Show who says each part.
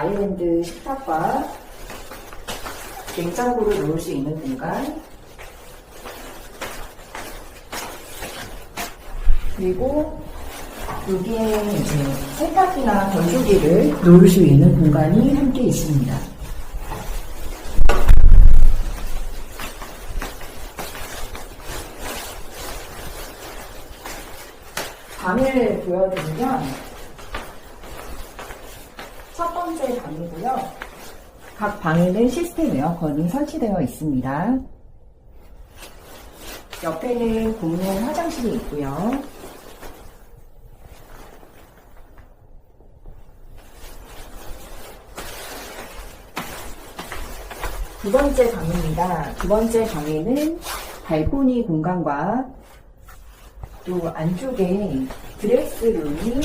Speaker 1: 아일랜드 식탁과 냉장고를 놓을 수 있는 공간 그리고 여기에 이제 세탁기나 건조기를 놓을 수 있는 공간이 함께 있습니다. 방을 보여드리면 첫 번째 방이고요. 각 방에는 시스템 에어컨이 설치되어 있습니다. 옆에는 공용 화장실이 있고요. 두 번째 방입니다. 두 번째 방에는 발코니 공간과 또 안쪽에 드레스룸이